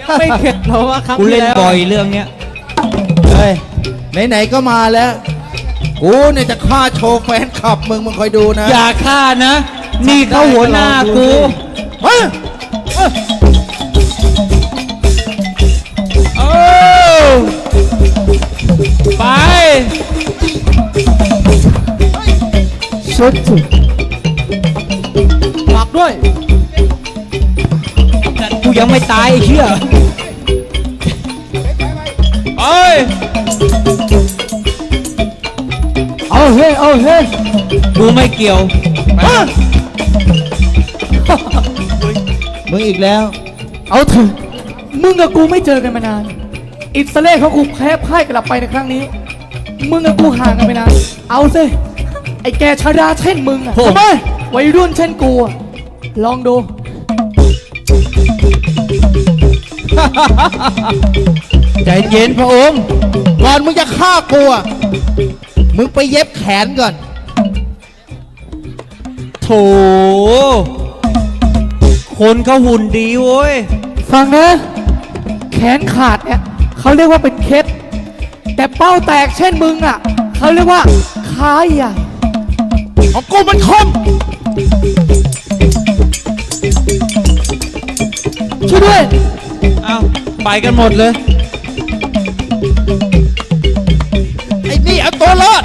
ยังไม่เข็ดเพราะว่าครั้งกูที่เล่นแล้วบ่อยเรื่องเนี้ย เฮ้ยไหนๆก็มาแล้ว กูเนี่ยจะฆ่าโชว์แฟนคลับมึงมึงคอยดูนะอย่าฆ่านะ นี่เขาหัวหน้ากู เฮ้ยเออไปชุดสุดฝากด้วยกู ยังไม่ตายไอ้เชื่อเอ้ยเอาเฮ้ยเอาเฮ้ยกูไม่เกี่ยวมึงอีกแล้ว เอาเถอะมึงกับกูไม่เจอกันมานาน อิสราเอลเขากูแพ้พ่ายกลับไปในครั้งนี้ มึงกับกูห่างกันไปนาน เอาสิไอ้แกชาดาเช่นมึงอะโอ้ทำไมวัยรุ่นเช่นกูอะลองดู ใจเย็นพระองค์ก่อนมึงจะฆ่ากูอะมึงไปเย็บแขนก่อน โถ คนเขาหุ่นดีเว้ย ฟังนะ แขนขาดเนี่ยเขาเรียกว่าเป็นเคสแต่เป้าแตกเช่นมึงอะเขาเรียกว่าขาใหญ่ ของกูมันคมช่วยด้วย ไปกันหมดเลย ไอ้นี่เอาตัวรอด